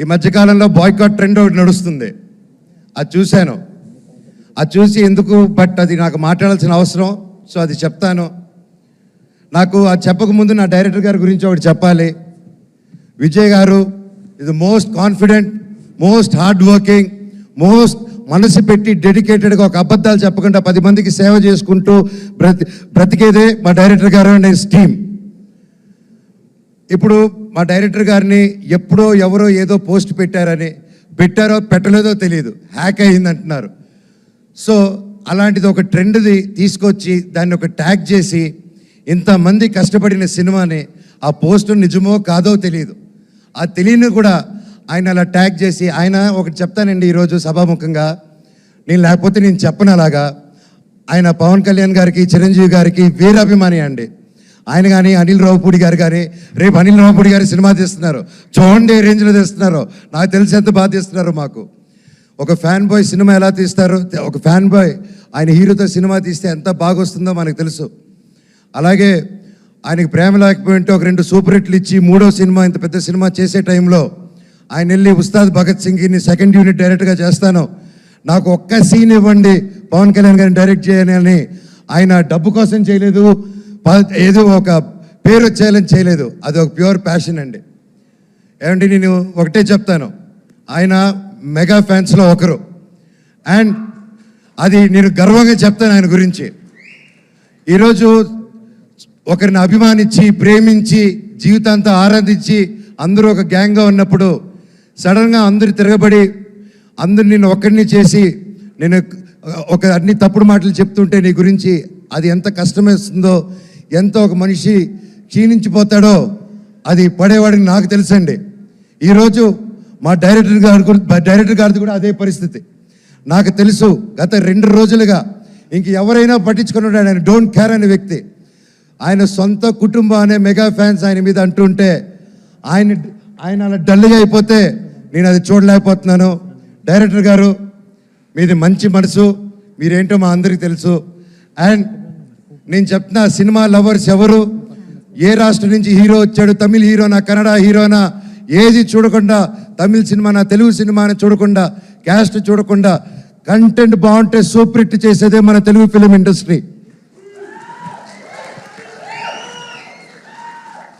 ఈ మధ్యకాలంలో boycott trend ఒకటి నడుస్తుంది. అది చూశాను. అది చూసి ఎందుకు బట్ అది నాకు మాట్లాడాల్సిన అవసరం సో అది చెప్తాను. నాకు అది చెప్పకముందు నా డైరెక్టర్ గారి గురించి ఒకటి చెప్పాలి. విజయ్ గారు ఇది most confident most hard working most మనసు పెట్టి డెడికేటెడ్గా ఒక అబద్ధాలు చెప్పకుండా పది మందికి సేవ చేసుకుంటూ బ్రతి బ్రతికేదే మా డైరెక్టర్ గారు అండ్ హిస్ టీమ్ ఇప్పుడు మా డైరెక్టర్ గారిని ఎప్పుడో ఎవరో ఏదో పోస్ట్ పెట్టారని పెట్టారో పెట్టలేదో తెలియదు. హ్యాక్ అయింది అంటున్నారు సో అలాంటిది ఒక ట్రెండ్ది తీసుకొచ్చి దాన్ని ఒక ట్యాగ్ చేసి ఇంతమంది కష్టపడిన సినిమాని ఆ పోస్ట్ నిజమో కాదో తెలియదు. ఆ తెలియని కూడా ఆయన అలా ట్యాగ్ చేసి ఆయన ఒకటి చెప్తానండి ఈరోజు సభాముఖంగా. నేను లేకపోతే నేను చెప్పను అలాగా. ఆయన పవన్ కళ్యాణ్ గారికి చిరంజీవి గారికి వీరాభిమాని అండి. ఆయన కానీ అనిల్ రావుపూడి గారు కానీ రేపు అనిల్ రావుపూడి గారి సినిమా తీస్తున్నారు. చూడండి ఏ రేంజ్లో తీస్తున్నారు. నాకు తెలిసి ఎంత బాగా తీస్తున్నారు మాకు. ఒక ఫ్యాన్ బాయ్ సినిమా ఎలా తీస్తారు? ఒక ఫ్యాన్ బాయ్ ఆయన హీరోతో సినిమా తీస్తే ఎంత బాగా వస్తుందో మనకు తెలుసు. అలాగే ఆయనకి ప్రేమ లేకపోయింటే ఒక రెండు సూపర్ హిట్లు ఇచ్చి మూడో సినిమా ఇంత పెద్ద సినిమా చేసే టైంలో ఆయన వెళ్ళి ఉస్తాద్ భగత్ సింగ్ని సెకండ్ యూనిట్ డైరెక్ట్గా చేస్తాను. నాకు ఒక్క సీన్ ఇవ్వండి. పవన్ కళ్యాణ్ గారిని డైరెక్ట్ చేయని అని ఆయన డబ్బు కోసం చేయలేదు. ఏదో ఒక పేరు వచ్చేయాలని చేయలేదు. అది ఒక ప్యూర్ ప్యాషన్ అండి. ఏమంటే నేను ఒకటే చెప్తాను. ఆయన మెగా ఫ్యాన్స్లో ఒకరు. అండ్ అది నేను గర్వంగా చెప్తాను ఆయన గురించి. ఈరోజు ఒకరిని అభిమానించి ప్రేమించి జీవితాంతం ఆరాధించి అందరూ ఒక గ్యాంగ్గా ఉన్నప్పుడు సడన్గా అందరు తిరగబడి అందరు నేను ఒక్కడిని చేసి నేను ఒక అన్ని తప్పుడు మాటలు చెప్తుంటే నీ గురించి అది ఎంత కష్టమేస్తుందో ఎంత ఒక మనిషి క్షీణించిపోతాడో అది పడేవాడికి నాకు తెలుసండి. ఈరోజు మా డైరెక్టర్ గారి డైరెక్టర్ గారిది కూడా అదే పరిస్థితి. నాకు తెలుసు గత రెండు రోజులుగా ఇంక ఎవరైనా పట్టించుకున్నాడు ఆయన డోంట్ కేర్ అనే వ్యక్తి. ఆయన సొంత కుటుంబం అనే మెగా ఫ్యాన్స్ ఆయన మీద అంటుంటే ఆయన ఆయన అలా డల్గా అయిపోతే నేను అది చూడలేకపోతున్నాను. డైరెక్టర్ గారు మీది మంచి మనసు మీరేంటో మా అందరికీ తెలుసు. అండ్ నేను చెప్తున్నా సినిమా లవర్స్ ఎవరు? ఏ రాష్ట్రం నుంచి హీరో వచ్చాడు? తమిళ హీరోనా కన్నడ హీరోనా? ఏది చూడకుండా తమిళ సినిమానా తెలుగు సినిమానా చూడకుండా క్యాస్ట్ చూడకుండా కంటెంట్ బాగుంటే సూపర్ హిట్ చేసేదే మన తెలుగు ఫిలిం ఇండస్ట్రీ